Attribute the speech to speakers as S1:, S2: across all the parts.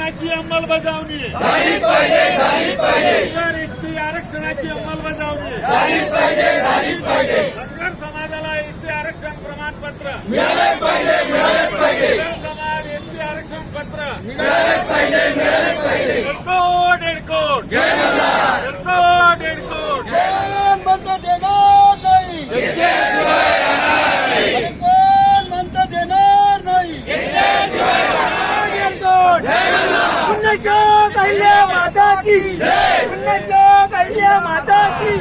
S1: आरक्षणाची अंमलबजावणी. एसटी आरक्षणाची अंमलबजावणी. धनगर समाजाला एसटी आरक्षण प्रमाणपत्र धनगर समाज एसटी आरक्षण पत्र एडकोड एडकोड एडकोड एडकोड
S2: म्हणतं देणार नाही कोण म्हणतं देणार नाही
S1: पुण्यश्लोक अहिल्या माता की। पुण्यश्लोक अहिल्या माता की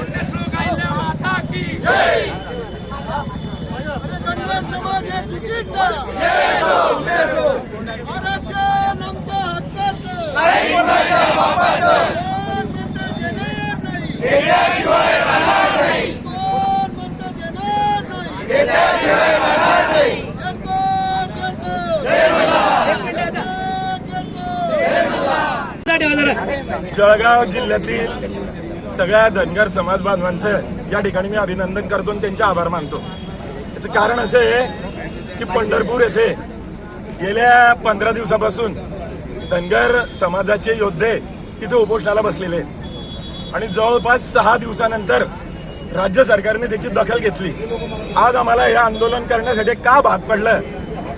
S2: अरे धनगर समाज हे चुकीचं आरक्षण आमच्या हक्काचं कोण म्हणतं देणार नाही कोण म्हणतं देणार नाही एडकोड, एडकोड, एडकोड.
S1: जळगाव जिल्ह्यातील सगळ्या धनगर समाज बांधवांचं या ठिकाणी मी अभिनंदन करतो आणि त्यांचे आभार मानतो. याचं कारण असं आहे की पंढरपूर येथे गेल्या पंधरा दिवसापासून धनगर समाजाचे योद्धे तिथे उपोषणाला बसलेले आहेत. आणि जवळपास सहा दिवसानंतर राज्य सरकारने त्याची दखल घेतली. आज आम्हाला हे आंदोलन करण्यासाठी का भाग पडलं?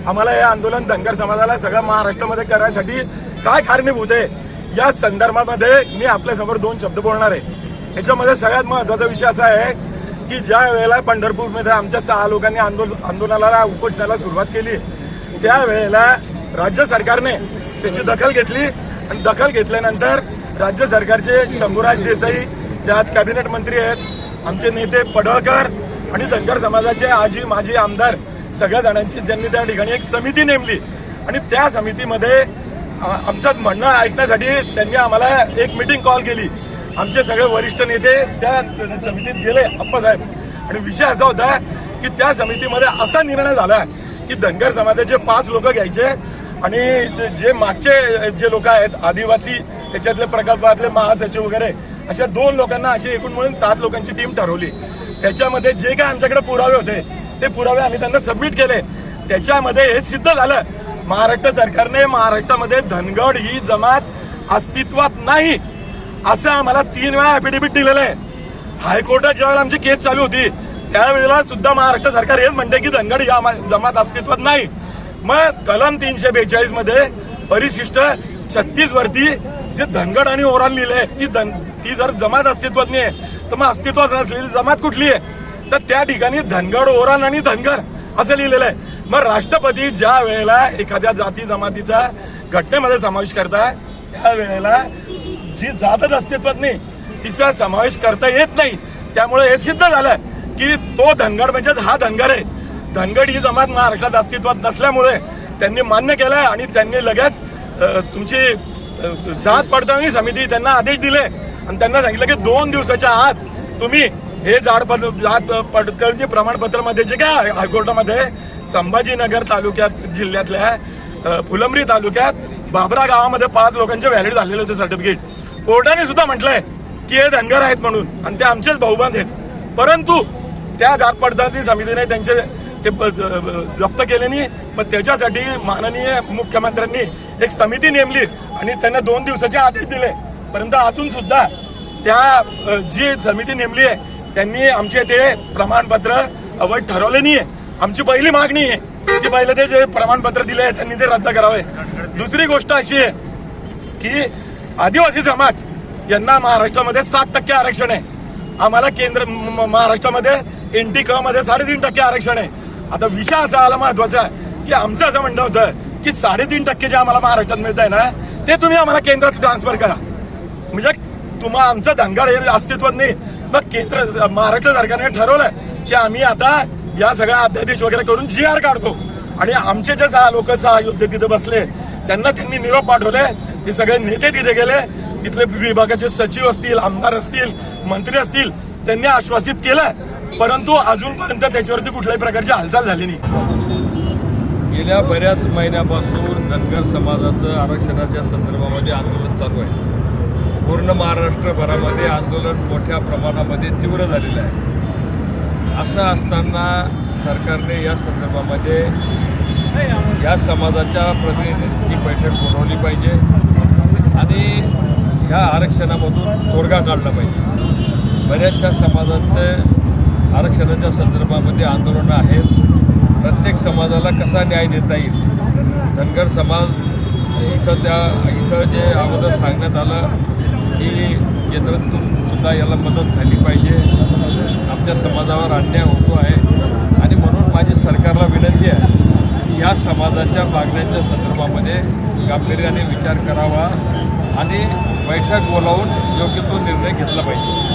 S1: आम्हाला हे आंदोलन धनगर समाजाला सगळ्या महाराष्ट्रामध्ये करण्यासाठी काय कारणीभूत आहे? याच संदर्भामध्ये मी आपल्यासमोर दोन शब्द बोलणार आहे. याच्यामध्ये सगळ्यात महत्त्वाचा विषय असा आहे की ज्या वेळेला पंढरपूरमध्ये आमच्या सहा लोकांनी आंदोलन आंदोलनाला उपोषणाला सुरुवात केली त्यावेळेला राज्य सरकारने त्याची दखल घेतली आणि दखल घेतल्यानंतर राज्य सरकारचे शंभूराज देसाई जे आज कॅबिनेट मंत्री आहेत आमचे नेते पडळकर आणि धनगर समाजाचे आजी माजी आमदार सगळ्या जणांची त्यांनी त्या ठिकाणी एक समिती नेमली. आणि त्या समितीमध्ये आमचं म्हणणं ऐकण्यासाठी त्यांनी आम्हाला एक मीटिंग कॉल केली. आमचे सगळे वरिष्ठ नेते त्या समितीत गेले अप्पासाहेब आणि विषय असा होता की त्या समितीमध्ये असा निर्णय झाला की धनगर समाजाचे पाच लोक घ्यायचे आणि जे- जे मागचे जे लोक आहेत आदिवासी याच्यातले प्रकल्पातले महासचिव वगैरे अशा दोन लोकांना अशी एकूण मिळून सात लोकांची टीम ठरवली. त्याच्यामध्ये जे काय आमच्याकडे पुरावे होते ते पुरावे आम्ही त्यांना सबमिट केले. त्याच्यामध्ये हे सिद्ध झालं महाराष्ट्र सरकारने महाराष्ट्रामध्ये धनगड ही जमात अस्तित्वात नाही असं आम्हाला तीन वेळा अफिडेव्हिट दिलेलं आहे. हायकोर्टात ज्यावेळेला आमची केस चालू होती त्यावेळेला सुद्धा महाराष्ट्र सरकार हेच म्हणते की धनगड ही जमात अस्तित्वात नाही. मग कलम तीनशे बेचाळीसमध्ये परिशिष्ट छत्तीस वरती जे धनगड आणि ओरान लिहिले ती धन ती जर जमात अस्तित्वात नाही आहे तर मग अस्तित्वात नसलेली जमात कुठली आहे? तर त्या ठिकाणी धनगड ओरान आणि धनगर असं लिहिलेलं आहे. मग राष्ट्रपती ज्या वेळेला एखाद्या जाती जमातीचा घटनेमध्ये समावेश करताय त्यावेळेला जी जातच अस्तित्वात नाही तिचा समावेश करता येत नाही. त्यामुळे हे सिद्ध झालं की तो धनगड म्हणजेच हा धनगर आहे. धनगड ही जमात महाराष्ट्रात अस्तित्वात नसल्यामुळे त्यांनी मान्य केलं आणि त्यांनी लगेच तुमची जात पडताळणी समिती त्यांना आदेश दिले. आणि त्यांना सांगितलं की दोन दिवसाच्या आत तुम्ही हे जाड जात पडताळणी प्रमाणपत्रामध्ये जे काय हायकोर्टामध्ये संभाजीनगर तालुक्यात जिल्ह्यातल्या फुलंब्री तालुक्यात बाबरा गावामध्ये पाच लोकांचे व्हॅलिड झालेले होते सर्टिफिकेट कोर्टाने सुद्धा म्हटलंय की हे धनगर आहेत म्हणून आणि ते आमचेच बहुबंध आहेत. परंतु त्या जात पडताळणी समितीने त्यांचे ते जप्त केले नाही. पण त्याच्यासाठी माननीय मुख्यमंत्र्यांनी एक समिती नेमली आणि त्यांना दोन दिवसाचे आदेश दिले. परंतु अजून सुद्धा त्या जी समिती नेमली आहे त्यांनी आमचे ते प्रमाणपत्र अवैध ठरवले नाहीये आमची पहिली मागणी आहे की पहिले ते जे प्रमाणपत्र दिले आहे त्यांनी ते रद्द करावे. दुसरी गोष्ट अशी आहे की आदिवासी समाज यांना महाराष्ट्रामध्ये सात टक्के आरक्षण आहे. आम्हाला केंद्र महाराष्ट्रामध्ये एनटी क मध्ये साडेतीन टक्के आरक्षण आहे. आता विषय असा आला महत्त्वाचा की आमचं असं म्हणणं होतं की साडेतीन टक्के जे आम्हाला महाराष्ट्रात मिळत आहे ना ते तुम्ही आम्हाला केंद्रात ट्रान्सफर करा. म्हणजे तुम्हा आमचं धनगाड हे अस्तित्वात नाही. मग केंद्र महाराष्ट्र सरकारने ठरवलंय की आम्ही आता या सगळ्या अध्यादेश वगैरे करून जी आर काढतो. आणि आमचे जे सहा लोक सहा योद्धे तिथे बसले त्यांना त्यांनी निरोप पाठवले. ते सगळे नेते तिथे गेले. तिथले विभागाचे सचिव असतील आमदार असतील मंत्री असतील त्यांनी आश्वासित केलं. परंतु अजूनपर्यंत त्याच्यावरती कुठल्याही प्रकारची हालचाल झाली नाही.
S3: गेल्या बऱ्याच महिन्यापासून धनगर समाजाचं आरक्षणाच्या संदर्भामध्ये आंदोलन चालू आहे. पूर्ण महाराष्ट्रभरामध्ये आंदोलन मोठ्या प्रमाणामध्ये तीव्र झालेलं आहे. असं असताना सरकारने या संदर्भामध्ये या समाजाच्या प्रतिनिधींची बैठक बोलवली पाहिजे आणि ह्या आरक्षणामधून तोडगा काढला पाहिजे. बऱ्याचशा समाजाचे आरक्षणाच्या संदर्भामध्ये आंदोलनं आहेत. प्रत्येक समाजाला कसा न्याय देता येईल? धनगर समाज इथं त्या इथं जे अगोदर सांगण्यात आलं ही केंद्रातून सुद्धा याला मदत झाली पाहिजे. आमच्या समाजावर अन्याय होतो आहे. आणि म्हणून माझी सरकारला विनंती आहे की या समाजाच्या मागण्यांच्या संदर्भामध्ये गांभीर्याने विचार करावा आणि बैठक बोलावून योग्य तो निर्णय घेतला पाहिजे.